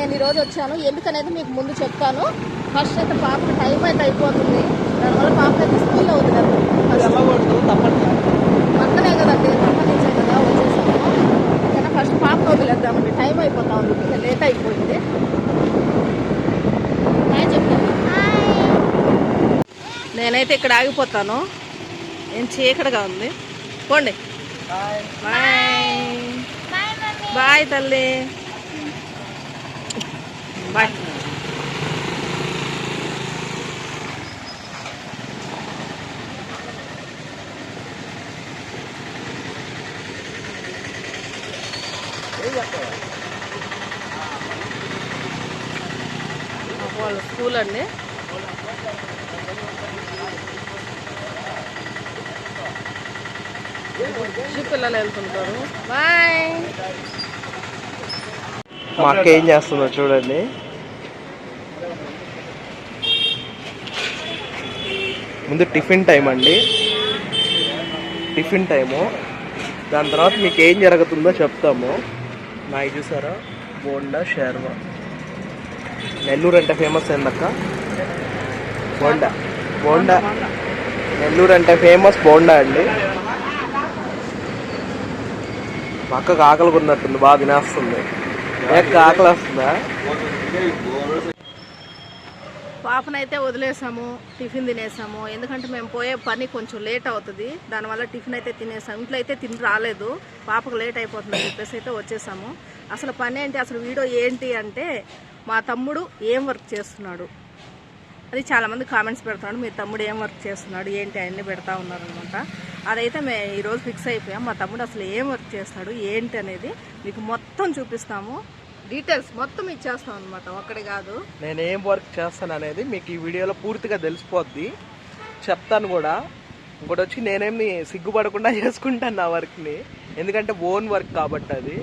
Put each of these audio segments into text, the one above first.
నేను ఈరోజు వచ్చాను. ఎందుకనేది మీకు ముందు చెప్తాను. ఫస్ట్ అయితే పాప టైం అయితే అయిపోతుంది. దానివల్ల పాప అయితే స్కూల్లో ఉంది కదా. అది వెళ్ళకూడదు తప్పట్లా పక్కనే కదండి పక్క నుంచే కదా వచ్చేసాము. ఓకేనా ఫస్ట్ పాప వదిలేద్దామండి. టైం అయిపోతా ఉంది. ఇంకా లేట్ అయిపోయింది. హాయ్ చెప్తాను. నేనైతే ఇక్కడ ఆగిపోతాను. ఏం చీకటిగా ఉంది. పోండి. హాయ్ బాయ్ బాయ్ తల్లి. బాయ్ వాళ్ళ స్కూల్ అండి. పిల్లలు వెళ్తుంటారు. బాయ్. మా అక్క ఏం చేస్తుందో చూడండి. ముందు టిఫిన్ టైం అండి. Tiffin time. దాని తర్వాత మీకు ఏం జరుగుతుందో చెప్తాము. నాకు చూసారా? బోండా షేర్వా. నెల్లూరు అంటే ఫేమస్ ఏందక్క? బోండా. బోండా. నెల్లూరు అంటే ఫేమస్ బోండా అండి. మా అక్కకు ఆకలి ఉన్నట్టుంది బాగా తినేస్తుంది. ఆకలి వస్తుందా? పాపనైతే వదిలేసాము టిఫిన్ తినేసాము. ఎందుకంటే మేము పోయే పని కొంచెం లేట్ అవుతుంది. దానివల్ల టిఫిన్ అయితే తినేసాము. ఇంట్లో అయితే తిని రాలేదు. పాపకు లేట్ అయిపోతుంది చెప్పేసి అయితే వచ్చేసాము. అసలు పని ఏంటి? అసలు వీడియో ఏంటి అంటే మా తమ్ముడు ఏం వర్క్ చేస్తున్నాడు. అది చాలామంది కామెంట్స్ పెడుతున్నాడు మీ తమ్ముడు ఏం వర్క్ చేస్తున్నాడు? ఏంటి? అవన్నీ పెడతా ఉన్నారనమాట. అదైతే మేము ఈరోజు ఫిక్స్ అయిపోయాం. మా తమ్ముడు అసలు ఏం వర్క్ చేస్తాడు ఏంటి అనేది మీకు మొత్తం చూపిస్తాము. డీటెయిల్స్ మొత్తం ఇచ్చేస్తాం అనమాట ఒక్కడే కాదు. నేను ఏం వర్క్ చేస్తాను అనేది మీకు ఈ వీడియోలో పూర్తిగా తెలిసిపోద్ది. చెప్తాను కూడా. ఇంకోటి వచ్చి నేనేమి సిగ్గుపడకుండా చేసుకుంటాను నా వర్క్ని ఎందుకంటే ఓన్ వర్క్ కాబట్టి అది.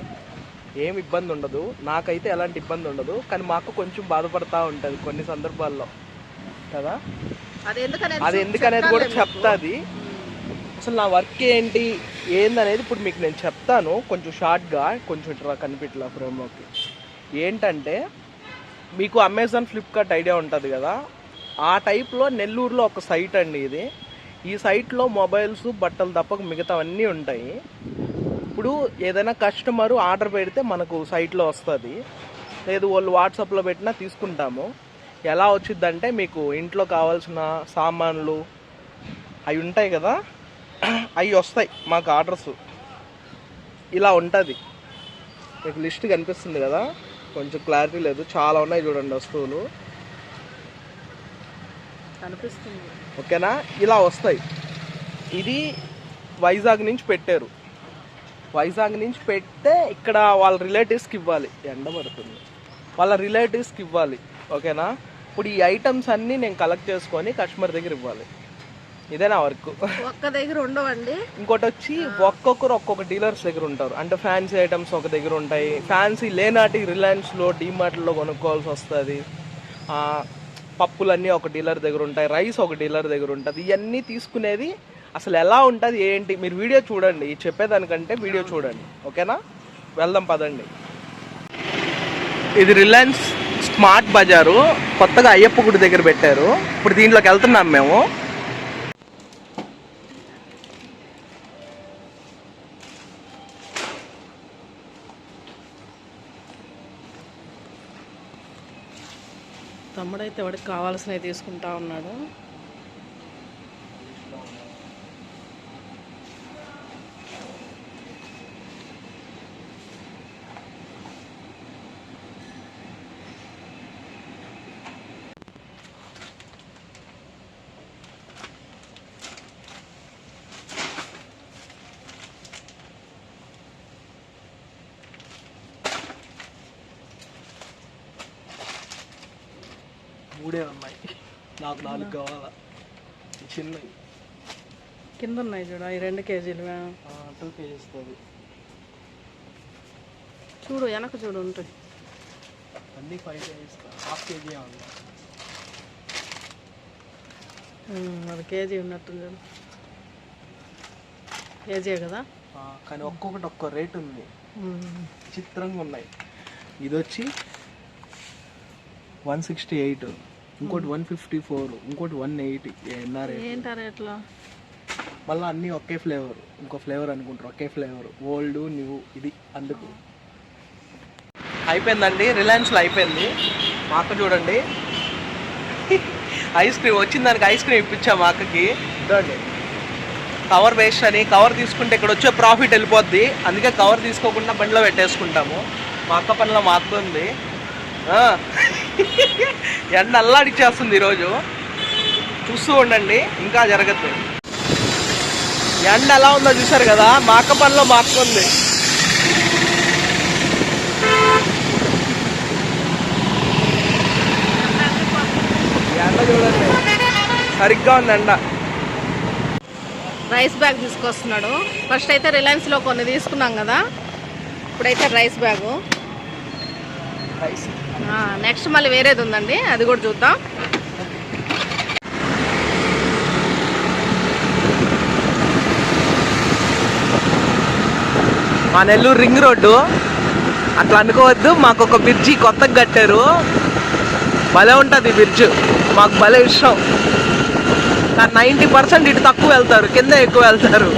ఏం ఇబ్బంది ఉండదు. నాకైతే ఎలాంటి ఇబ్బంది ఉండదు. కానీ మాకు కొంచెం బాధపడతా ఉంటుంది కొన్ని సందర్భాల్లో. కదా? అది ఎందుకనేది అది ఎందుకనేది కూడా చెప్తాది. అసలు నా వర్క్ ఏంటి? ఏందనేది ఇప్పుడు మీకు నేను చెప్తాను. కొంచెం షార్ట్గా కొంచెం ఇట్లా కనిపెట్టలా ఫ్రేమ్లోకి ఏంటంటే మీకు అమెజాన్ ఫ్లిప్కార్ట్ ఐడియా ఉంటుంది కదా? ఆ టైప్లో నెల్లూరులో ఒక సైట్ అండి ఇది. ఈ సైట్లో మొబైల్స్ బట్టలు తప్పక మిగతావన్నీ ఉంటాయి. ఇప్పుడు ఏదైనా కస్టమర్ ఆర్డర్ పెడితే మనకు సైట్లో వస్తుంది. లేదు వాళ్ళు వాట్సాప్లో పెట్టినా తీసుకుంటాము. ఎలా వచ్చిందంటే మీకు ఇంట్లో కావాల్సిన సామాన్లు అవి ఉంటాయి కదా? అవి వస్తాయి మాకు ఆర్డర్స్ ఇలా ఉంటుంది. మీకు లిస్ట్ కనిపిస్తుంది కదా? కొంచెం క్లారిటీ లేదు. చాలా ఉన్నాయి చూడండి వస్తువులు కనిపిస్తుంది. ఓకేనా? ఇలా వస్తాయి. ఇది వైజాగ్ నుంచి పెట్టారు. వైజాగ్ నుంచి పెడితే ఇక్కడ వాళ్ళ రిలేటివ్స్కి ఇవ్వాలి. ఎండ పడుతుంది. వాళ్ళ రిలేటివ్స్కి ఇవ్వాలి. ఓకేనా? ఇప్పుడు ఈ ఐటమ్స్ అన్నీ నేను కలెక్ట్ చేసుకొని కస్టమర్ దగ్గర ఇవ్వాలి. ఇదే నా వర్క్. ఒక్క దగ్గర ఉండవండి. ఇంకోటి వచ్చి ఒక్కొక్కరు ఒక్కొక్క డీలర్స్ దగ్గర ఉంటారు. అంటే ఫ్యాన్సీ ఐటమ్స్ ఒక దగ్గర ఉంటాయి. ఫ్యాన్సీ లేనాటి రిలయన్స్లో డీమార్ట్లో కొనుక్కోవాల్సి వస్తుంది. పప్పులన్నీ ఒక డీలర్ దగ్గర ఉంటాయి. రైస్ ఒక డీలర్ దగ్గర ఉంటుంది. ఇవన్నీ తీసుకునేది అసలు ఎలా ఉంటుంది ఏంటి? మీరు వీడియో చూడండి. చెప్పేదానికంటే వీడియో చూడండి. ఓకేనా? వెళ్దాం పదండి. ఇది రిలయన్స్ స్మార్ట్ బజారు కొత్తగా అయ్యప్ప గుడి దగ్గర పెట్టారు. ఇప్పుడు దీంట్లోకి వెళ్తున్నాం మేము. తమ్ముడైతే వాడికి కావాల్సినవి తీసుకుంటా ఉన్నాడు. మూడే ఉన్నాయి. నాకు నాలుగు కావాలా? చిన్నవి. కింద ఉన్నాయి చూడ ఈ రెండు కేజీలు టూ కేజీస్ చూడు వెనక చూడు ఉంటాయి అన్నీ ఫైవ్ కేజీస్ హాఫ్ కేజీ ఉంది? అది కేజీ ఉన్నట్టుంది చూడు. కేజీ కదా? కానీ ఒక్కొక్కటి ఒక్కో రేట్ ఉంది. చిత్రంగా ఉన్నాయి. ఇది వచ్చి వన్ సిక్స్టీ ఎయిట్ ఇంకోటి వన్ ఫిఫ్టీ ఫోర్ ఇంకోటి వన్ ఎయిటీ ఏంటారు ఎట్లా? మళ్ళీ అన్నీ ఒకే ఫ్లేవర్ ఇంకో ఫ్లేవర్ అనుకుంటారు ఒకే ఫ్లేవర్. ఓల్డ్ న్యూ ఇది అందుకు. అయిపోయిందండి రిలయన్స్లో అయిపోయింది. మా అక్క చూడండి. ఐస్ క్రీమ్ వచ్చిన దానికి ఐస్ క్రీమ్ ఇప్పించా మా అక్కకి. చూడండి కవర్ వేస్ట్ అని కవర్ తీసుకుంటే ఇక్కడ వచ్చే ప్రాఫిట్ వెళ్ళిపోద్ది. అందుకే కవర్ తీసుకోకుండా బండిలో పెట్టేసుకుంటాము. మా అక్క పనిలో మా అక్క ఉంది. ఎండ అల్లాడిచ్చేస్తుంది ఈరోజు. చూస్తూ ఉండండి ఇంకా జరగద్దు ఎండ ఎలా ఉందో చూసారు కదా మా అక్క పనిలో మా అక్క ఉంది. ఎండ చూడండి. సరిగ్గా ఉంది ఎండ. రైస్ బ్యాగ్ తీసుకొస్తున్నాడు. ఫస్ట్ అయితే రిలయన్స్లో కొన్ని తీసుకున్నాం కదా. ఇప్పుడైతే రైస్ బ్యాగు. నెక్స్ట్ మళ్ళీ వేరేది ఉందండి. అది కూడా చూద్దాం. మా నెల్లూరు రింగ్ రోడ్డు. అట్లా అనుకోవద్దు మాకు ఒక బ్రిడ్జి కొత్తగా కట్టారు. భలే ఉంటుంది బ్రిడ్జ్ మాకు భలే ఇష్టం. కానీ నైంటీ పర్సెంట్ ఇటు తక్కువ వెళ్తారు కింద ఎక్కువ వెళ్తారు.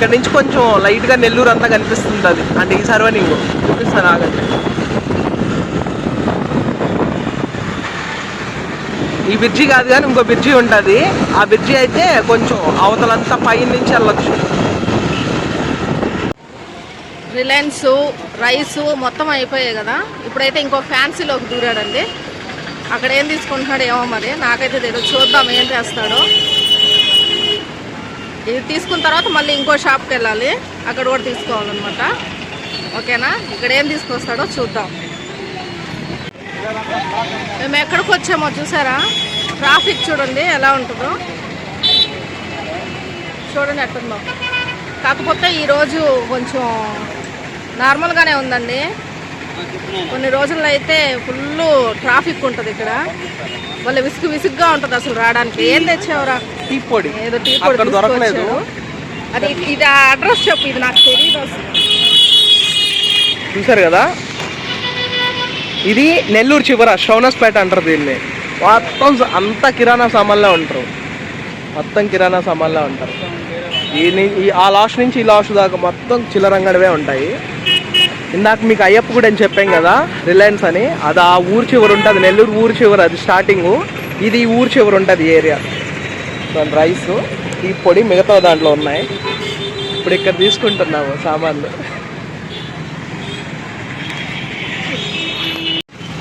ఇక్కడ నుంచి కొంచెం లైట్గా నెల్లూరు అంతా కనిపిస్తుంది అది. అంటే ఈ సర్వనింగ్. చూపిస్తాను ఆగండి. ఈ బ్రిడ్జి కాదు కానీ ఇంకో బ్రిడ్జి ఉంటుంది. ఆ బ్రిడ్జి అయితే కొంచెం అవతలంతా పై నుంచి వెళ్ళచ్చు. రిలయన్స్ రైస్ మొత్తం అయిపోయాయి కదా. ఇప్పుడైతే ఇంకో ఫ్యాన్సీలోకి దూరాడండి. అక్కడ ఏం తీసుకుంటున్నాడు ఏమో మరి? నాకైతే తెలియదు చూద్దాం ఏం చేస్తాడో. ఇది తీసుకున్న తర్వాత మళ్ళీ ఇంకో షాప్కి వెళ్ళాలి. అక్కడ కూడా తీసుకోవాలన్నమాట. ఓకేనా? ఇక్కడ ఏం తీసుకొస్తాడో చూద్దాం. మేము ఎక్కడికి వచ్చామో చూసారా? ట్రాఫిక్ చూడండి ఎలా ఉంటుందో. చూడండి ఎట్టుందో కాకపోతే ఈరోజు కొంచెం నార్మల్గానే ఉందండి. కొన్ని రోజుల్లో అయితే ఫుల్ ట్రాఫిక్ ఉంటుంది ఇక్కడ. వాళ్ళ విసుగు విసుగ్గా ఉంటుంది అసలు రావడానికి. ఏం తెచ్చావురా? టీ పొడి. ఏదో టీ పొడి దొరకలేదు. అది ఇది అడ్రస్ చెప్పు ఇది నాకు తెలియదు చూసారు కదా? ఇది నెల్లూరు చివర షౌనస్పేట అంటారు దీన్ని. మొత్తం అంతా కిరాణా సామాన్లే ఉంటారు. మొత్తం కిరాణా సామాన్లే ఉంటారు. ఈ ఆ లాస్ట్ నుంచి ఈ లాస్ట్ దాకా మొత్తం చిల్లరంగడివే ఉంటాయి. ఇందాక మీకు అయ్యప్ప కూడా అని చెప్పాం కదా రిలయన్స్ అని. అది ఆ ఊరు చివరి ఉంటుంది నెల్లూరు ఊరు చివరి అది స్టార్టింగ్ ఇది ఈ ఊరు చివరి ఉంటుంది ఏరియా దాని రైస్ ఈ పొడి మిగతా దాంట్లో ఉన్నాయి. ఇప్పుడు ఇక్కడ తీసుకుంటున్నాము సామాన్లు.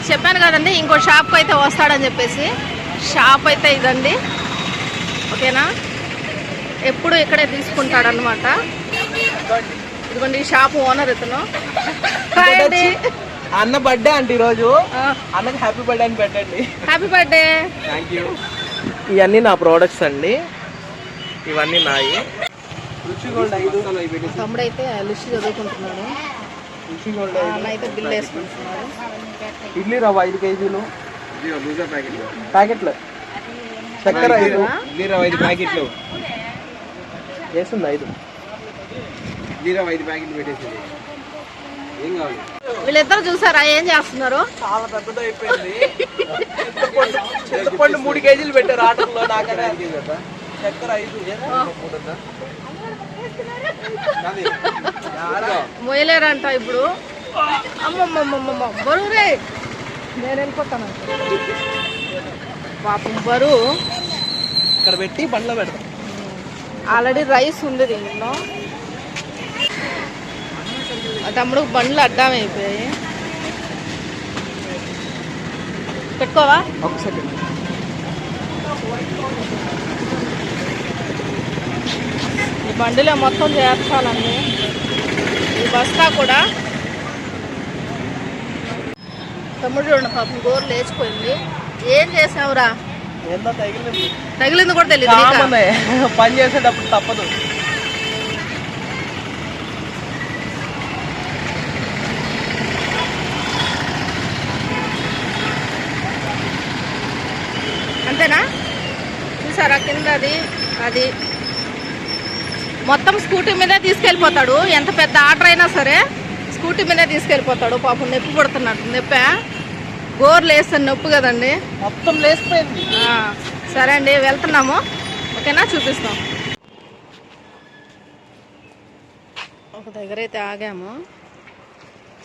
చెప్పాను కదండి ఇంకో షాప్కి అయితే వస్తాడని చెప్పేసి. షాప్ అయితే ఇదండి. ఓకేనా ఎప్పుడు ఇక్కడే తీసుకుంటాడనమాట ఇదిగోండి షాప్ ఓనర్ ఇతను. హాయ్ అండి. అన్న బర్త్డే అంటే ఈరోజు. అన్నకి హ్యాపీ బర్త్డే అని పెట్టండి. హ్యాపీ బర్త్డే థ్యాంక్ యూ ఇవన్నీ నా ప్రోడక్ట్స్ అండి. ఇవన్నీ నాయి. చదువుకుంటున్నాడు. అయితే బిల్ వేసుకుంటున్నాడు. ఇడ్లీ రవ్వ ఐదు కేజీలు. ప్యాకెట్లు. చక్కెర ఐదు. ఇడ్లీ రవ్వ ఐదు ప్యాకెట్లు. వేస్తుంది ఐదు. రవ్వ ఐదు ప్యాకెట్లు పెట్టేసింది. ఏం కావాలి? వీళ్ళిద్దరు చూసారా? ఏం చేస్తున్నారు? చాలా పెద్దది అయిపోయింది. చింతపండు చింతపండు మూడు కేజీలు పెట్టారు ఆటోలో నాకనే. చక్కెర ఐదు. నాది. మొయ్యలేరంట ఇప్పుడు. అమ్మమ్మమ్మమ్మ బరువు రే. నేను వెళ్ళిపోతాను. పాపం బరువు. ఇక్కడ పెట్టి బండ్లో పెడతాం. ఆల్రెడీ రైస్ ఉంది దీంట్లో. తమ్ముడు బండ్లు అడ్డం అయిపోయాయి. పెట్టుకోవా? ఒక సెకండ్ ఈ బండిలో మొత్తం చేర్చాలండి. ఈ బస్తా కూడా. తమ్ముడు చూడండి పాపం గోరు లేచిపోయింది. ఏం చేసావురా? తగిలింది. కూడా తెలియదు పని చేసేటప్పుడు తప్పదు. చూసారా? కింద అది. అది మొత్తం స్కూటీ మీదే తీసుకెళ్ళిపోతాడు. ఎంత పెద్ద ఆర్డర్ అయినా సరే స్కూటీ మీదే తీసుకెళ్ళిపోతాడు. పాపం నొప్పి పడుతున్నట్టు. నొప్పి? గోర్లు వేస్తాను నొప్పి కదండి. మొత్తం లేసిపోయింది సరే అండి వెళ్తున్నాము. ఓకేనా? చూపిస్తాం. ఒక దగ్గర అయితే ఆగాము.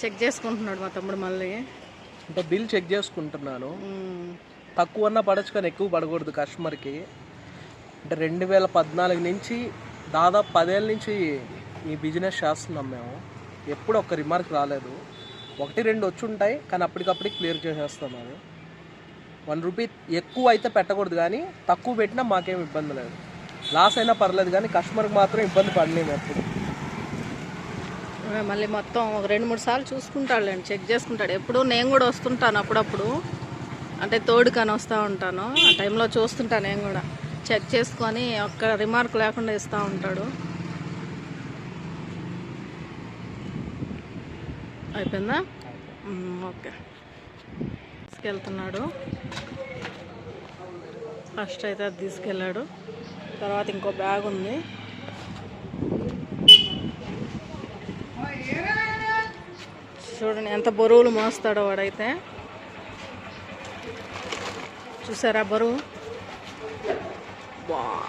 చెక్ చేసుకుంటున్నాడు మా తమ్ముడు మళ్ళీ. అంటే బిల్ చెక్ చేసుకుంటున్నాను. తక్కువ అన్నా పడచ్చు కానీ ఎక్కువ పడకూడదు కస్టమర్కి. అంటే రెండు వేల పద్నాలుగు నుంచి దాదాపు పదేళ్ళ నుంచి ఈ బిజినెస్ చేస్తున్నాం మేము. ఎప్పుడు ఒక్క రిమార్క్ రాలేదు. ఒకటి రెండు వచ్చి ఉంటాయి కానీ అప్పటికప్పుడు క్లియర్ చేసేస్తాం అది వన్ రూపీ ఎక్కువ అయితే పెట్టకూడదు కానీ తక్కువ పెట్టినా మాకేం ఇబ్బంది లేదు. లాస్ అయినా పర్లేదు కానీ కస్టమర్కి మాత్రం ఇబ్బంది పడలేము ఎప్పుడు. మళ్ళీ మొత్తం ఒక రెండు మూడు సార్లు చూసుకుంటాడులేండి చెక్ చేసుకుంటాడు. ఎప్పుడు నేను కూడా వస్తుంటాను అప్పుడప్పుడు. అంటే తోడుకని వస్తూ ఉంటాను. ఆ టైంలో చూస్తుంటాను నేను కూడా. చెక్ చేసుకొని ఒక్క రిమార్క్ లేకుండా ఇస్తూ ఉంటాడు. అయిపోయిందా? ఓకే. తీసుకెళ్తున్నాడు. ఫస్ట్ అయితే అది తీసుకెళ్ళాడు. తర్వాత ఇంకో బ్యాగ్ ఉంది. చూడండి ఎంత బరువులు మోస్తాడో వాడైతే. చూసారా బరువు? 哇！